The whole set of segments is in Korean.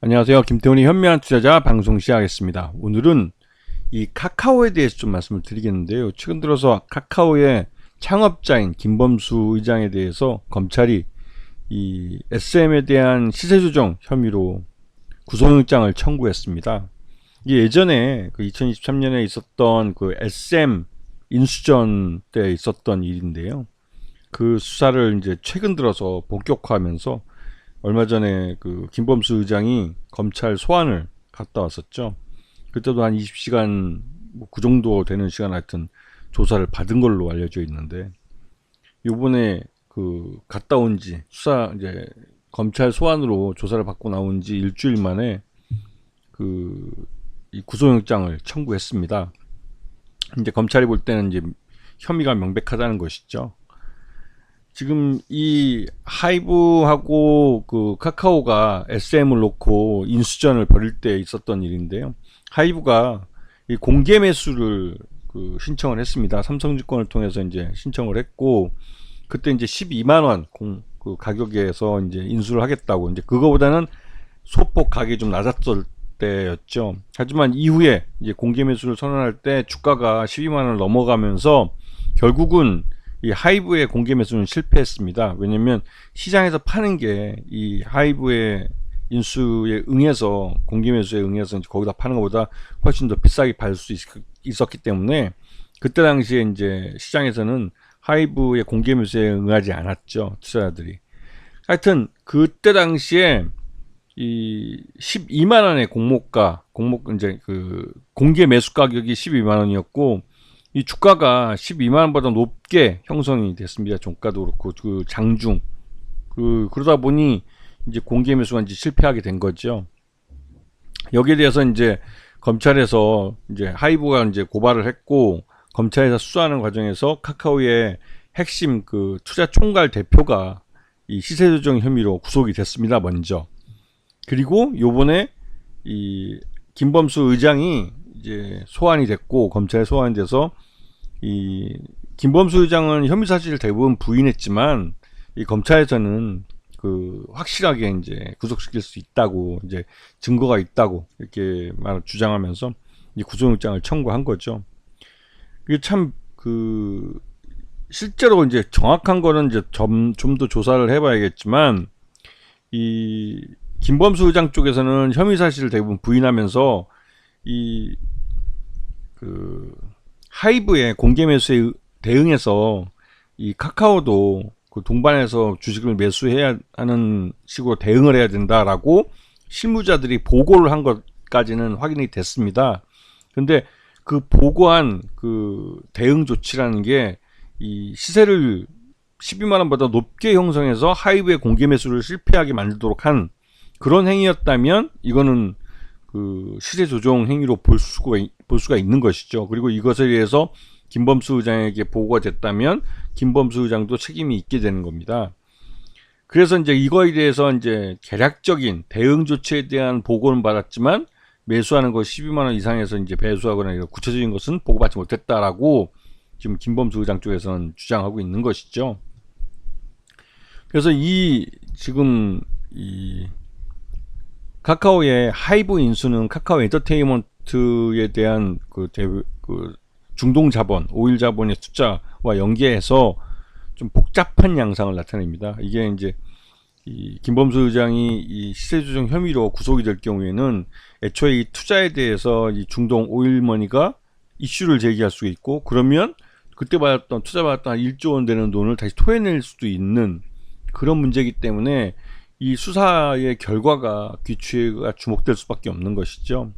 안녕하세요. 김태훈의 현명한 투자자 방송 시작하겠습니다. 오늘은 이 카카오에 대해서 좀 말씀을 드리겠는데요. 최근 들어서 카카오의 창업자인 김범수 의장에 대해서 검찰이 이 SM에 대한 시세 조정 혐의로 구속영장을 청구했습니다. 예전에 그 2023년에 있었던 그 SM 인수전 때 있었던 일인데요. 그 수사를 이제 최근 들어서 본격화하면서 얼마 전에 그 김범수 의장이 검찰 소환을 갔다 왔었죠. 그때도 한 20시간 뭐 그 정도 되는 시간 하여튼 조사를 받은 걸로 알려져 있는데 요번에 그 갔다 온 지 수사 이제 검찰 소환으로 조사를 받고 나온 지 일주일 만에 그 이 구속영장을 청구했습니다. 이제 검찰이 볼 때는 이제 혐의가 명백하다는 것이죠. 지금 이 하이브하고 그 카카오가 SM을 놓고 인수전을 벌일 때 있었던 일인데요. 하이브가 이 공개 매수를 그 신청을 했습니다. 삼성증권을 통해서 이제 신청을 했고 그때 이제 12만 원그 가격에서 이제 인수를 하겠다고 이제 그거보다는 소폭 가격이 좀 낮았을 때였죠. 하지만 이후에 이제 공개 매수를 선언할 때 주가가 12만 원을 넘어가면서 결국은 이 하이브의 공개 매수는 실패했습니다. 왜냐면 시장에서 파는 게 이 하이브의 인수에 응해서 공개 매수에 응해서 거기다 파는 것보다 훨씬 더 비싸게 팔 수 있었기 때문에 그때 당시에 이제 시장에서는 하이브의 공개 매수에 응하지 않았죠 투자자들이. 하여튼 그때 당시에 이 12만 원의 공모가 공모 이제 그 공개 매수 가격이 12만 원이었고 이 주가가 12만 원보다 높게 형성이 됐습니다. 종가도 그렇고 그 장중 그 그러다 보니 이제 공개 매수가 이제 실패하게 된 거죠. 여기에 대해서 이제 검찰에서 이제 하이브가 이제 고발을 했고 검찰에서 수사하는 과정에서 카카오의 핵심 그 투자 총괄 대표가 이 시세 조정 혐의로 구속이 됐습니다. 먼저 그리고 요번에 이 김범수 의장이 이제 소환이 됐고 검찰에 소환이 돼서 이 김범수 의장은 혐의 사실을 대부분 부인했지만 이 검찰에서는 그 확실하게 이제 구속시킬 수 있다고 이제 증거가 있다고 이렇게 말 주장하면서 이 구속영장을 청구한 거죠. 이게 참 그 실제로 이제 정확한 거는 이제 좀 좀 더 조사를 해봐야겠지만 이 김범수 의장 쪽에서는 혐의 사실을 대부분 부인하면서 이그 하이브의 공개 매수에 대응해서 이 카카오도 그 동반해서 주식을 매수해야 하는 식으로 대응을 해야 된다라고 실무자들이 보고를 한 것까지는 확인이 됐습니다. 근데 그 보고한 그 대응 조치라는 게 이 시세를 12만 원보다 높게 형성해서 하이브의 공개 매수를 실패하게 만들도록 한 그런 행위였다면 이거는 그 시세 조정 행위로 볼 수가 볼 수가 있는 것이죠. 그리고 이것에 대해서 김범수 의장에게 보고가 됐다면 김범수 의장도 책임이 있게 되는 겁니다. 그래서 이제 이거에 대해서 이제 계략적인 대응 조치에 대한 보고는 받았지만 매수하는 거 12만 원 이상에서 이제 배수하거나 이런 구체적인 것은 보고받지 못했다라고 지금 김범수 의장 쪽에서는 주장하고 있는 것이죠. 그래서 이 지금 이 카카오의 하이브 인수는 카카오 엔터테인먼트에 대한 그, 대, 그 중동 자본, 오일 자본의 투자와 연계해서 좀 복잡한 양상을 나타냅니다. 이게 이제 이 김범수 의장이 이 시세 조정 혐의로 구속이 될 경우에는 애초에 이 투자에 대해서 이 중동 오일머니가 이슈를 제기할 수 있고 그러면 그때 받았던 투자 받았던 1조 원 되는 돈을 다시 토해낼 수도 있는 그런 문제이기 때문에 이 수사의 결과가 귀추가 주목될 수밖에 없는 것이죠.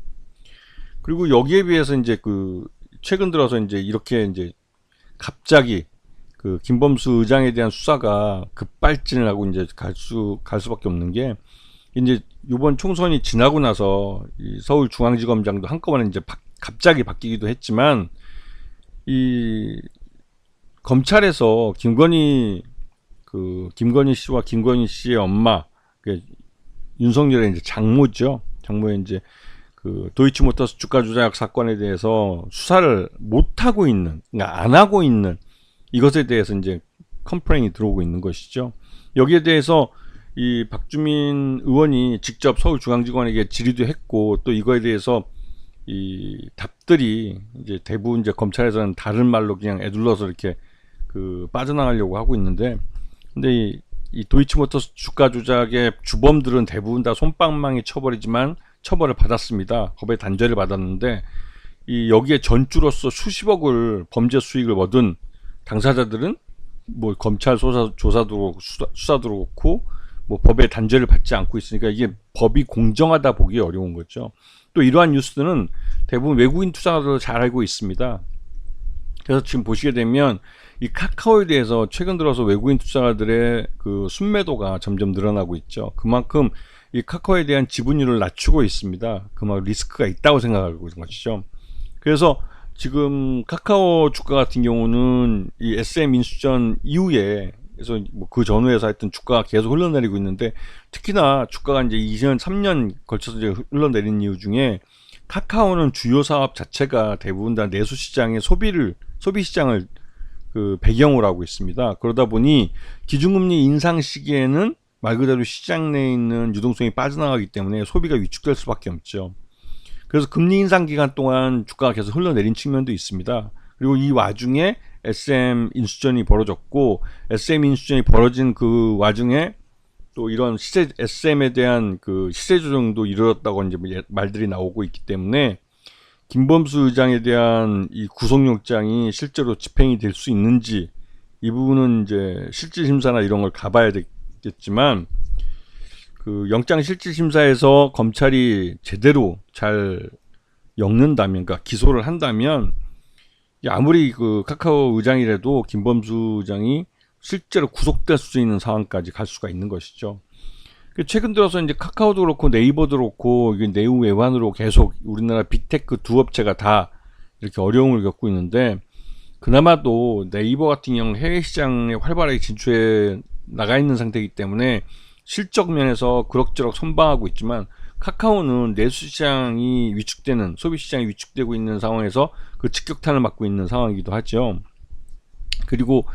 그리고 여기에 비해서 이제 그 최근 들어서 이제 이렇게 이제 갑자기 그 김범수 의장에 대한 수사가 급발진을 하고 이제 갈 수갈 수밖에 없는 게 이제 이번 총선이 지나고 나서 이 서울중앙지검장도 한꺼번에 이제 바, 갑자기 바뀌기도 했지만 이 검찰에서 김건희 그 김건희 씨와 김건희 씨의 엄마 그 윤석열의 이제 장모죠 장모의 이제 그 도이치모터스 주가 조작 사건에 대해서 수사를 못 하고 있는 그러니까 안 하고 있는 이것에 대해서 이제 컴플레인이 들어오고 있는 것이죠. 여기에 대해서 이 박주민 의원이 직접 서울중앙지검에게 질의도 했고 또 이거에 대해서 이 답들이 이제 대부분 이제 검찰에서는 다른 말로 그냥 애둘러서 이렇게 그 빠져나가려고 하고 있는데 근데 이, 이 도이치모터스 주가 조작의 주범들은 대부분 다 손방망이 처벌이지만 처벌을 받았습니다. 법의 단죄를 받았는데 이 여기에 전주로서 수십억을 범죄 수익을 얻은 당사자들은 뭐 검찰 조사 조사도 수사, 수사도 그렇고 뭐 법의 단죄를 받지 않고 있으니까 이게 법이 공정하다 보기 어려운 거죠. 또 이러한 뉴스는 대부분 외국인 투자자도 잘 알고 있습니다. 그래서 지금 보시게 되면 이 카카오에 대해서 최근 들어서 외국인 투자자들의 그 순매도가 점점 늘어나고 있죠. 그만큼 이 카카오에 대한 지분율을 낮추고 있습니다. 그만큼 리스크가 있다고 생각하고 있는 것이죠. 그래서 지금 카카오 주가 같은 경우는 이 SM 인수전 이후에 그래서 뭐 그 전후에서 하여튼 주가가 계속 흘러내리고 있는데 특히나 주가가 이제 2년 3년 걸쳐서 이제 흘러내린 이유 중에 카카오는 주요 사업 자체가 대부분 다 내수 시장의 소비를 소비 시장을 그 배경으로 하고 있습니다. 그러다 보니 기준금리 인상 시기에는 말 그대로 시장 내에 있는 유동성이 빠져나가기 때문에 소비가 위축될 수밖에 없죠. 그래서 금리 인상 기간 동안 주가가 계속 흘러내린 측면도 있습니다. 그리고 이 와중에 SM 인수전이 벌어졌고 SM 인수전이 벌어진 그 와중에 또 이런 시세 SM에 대한 그 시세 조정도 이루어졌다고 이제 말들이 나오고 있기 때문에 김범수 의장에 대한 이 구속영장이 실제로 집행이 될 수 있는지 이 부분은 이제 실질 심사나 이런 걸 가봐야 되겠지만 그 영장 실질 심사에서 검찰이 제대로 잘 엮는다면, 그러니까 기소를 한다면 아무리 그 카카오 의장이라도 김범수 의장이 실제로 구속될 수 있는 상황까지 갈 수가 있는 것이죠. 그 최근 들어서 이제 카카오도 그렇고 네이버도 그렇고 내후 외환으로 계속 우리나라 빅테크 두 업체가 다 이렇게 어려움을 겪고 있는데 그나마도 네이버 같은 경우 해외 시장에 활발하게 진출해 나가 있는 상태이기 때문에 실적 면에서 그럭저럭 선방하고 있지만 카카오는 내수 시장이 위축되는 소비 시장이 위축되고 있는 상황에서 그 직격탄을 맞고 있는 상황이기도 하죠. 그리고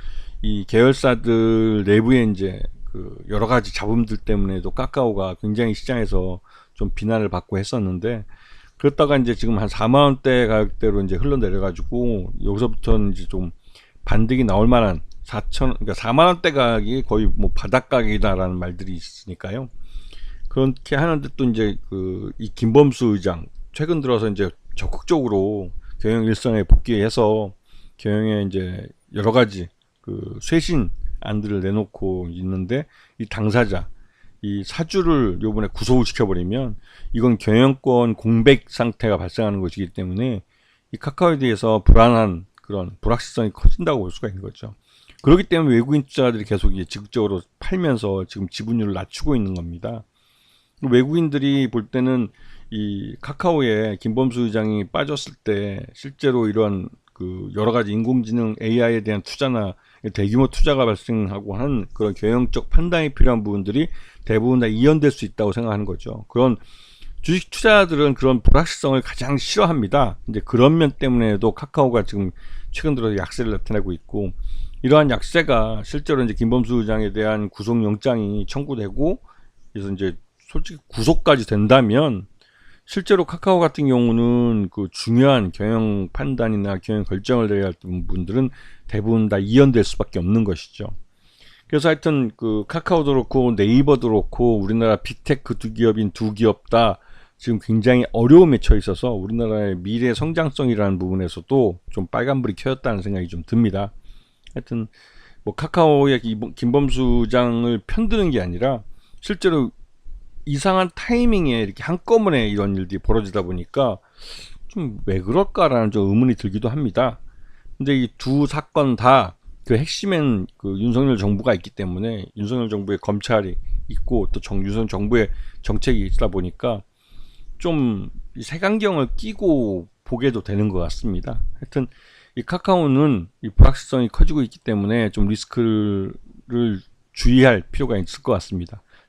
이 계열사들 내부에 이제 그 여러 가지 잡음들 때문에도 카카오가 굉장히 시장에서 좀 비난을 받고 했었는데 그렇다가 이제 지금 한 4만 원대 가격대로 이제 흘러내려 가지고 여기서부터는 이제 좀 반등이 나올 만한 4천 그러니까 4만 원대 가격이 거의 뭐 바닥 가격이다라는 말들이 있으니까요. 그렇게 하는데 또 이제 그 이 김범수 의장 최근 들어서 이제 적극적으로 경영 일선에 복귀해서 경영에 이제 여러 가지 그 쇄신 안들을 내놓고 있는데 이 당사자 이 사주를 요번에 구속을 시켜버리면 이건 경영권 공백 상태가 발생하는 것이기 때문에 이 카카오에 대해서 불안한 그런 불확실성이 커진다고 볼 수가 있는 거죠. 그렇기 때문에 외국인 투자자들이 계속 이제 지극적으로 팔면서 지금 지분율을 낮추고 있는 겁니다. 외국인들이 볼 때는 이 카카오에 김범수 의장이 빠졌을 때 실제로 이런 그 여러 가지 인공지능 AI에 대한 투자나 대규모 투자가 발생하고 하는 그런 경영적 판단이 필요한 부분들이 대부분 다 이연될 수 있다고 생각하는 거죠. 그런 주식 투자자들은 그런 불확실성을 가장 싫어합니다. 이제 그런 면 때문에도 카카오가 지금 최근 들어서 약세를 나타내고 있고 이러한 약세가 실제로 이제 김범수 의장에 대한 구속영장이 청구되고 그래서 이제 솔직히 구속까지 된다면 실제로 카카오 같은 경우는 그 중요한 경영 판단이나 경영 결정을 내야 할 분들은 대부분 다 이연될 수밖에 없는 것이죠. 그래서 하여튼 그 카카오도 그렇고 네이버도 그렇고 우리나라 빅테크 두 기업인 두 기업 다 지금 굉장히 어려움에 처해 있어서 우리나라의 미래 성장성이라는 부분에서도 좀 빨간불이 켜졌다는 생각이 좀 듭니다. 하여튼 뭐 카카오의 김범수 장을 편드는 게 아니라 실제로 이상한 타이밍에 이렇게 한꺼번에 이런 일들이 벌어지다 보니까 좀 왜 그럴까라는 좀 의문이 들기도 합니다. 근데 이 두 사건 다 그 핵심엔 그 윤석열 정부가 있기 때문에 윤석열 정부의 검찰이 있고 또 정, 윤석열 정부의 정책이 있다 보니까 좀 색안경을 끼고 보게도 되는 것 같습니다. 하여튼 이 카카오는 이 불확실성이 커지고 있기 때문에 좀 리스크를 주의할 필요가 있을 것 같습니다.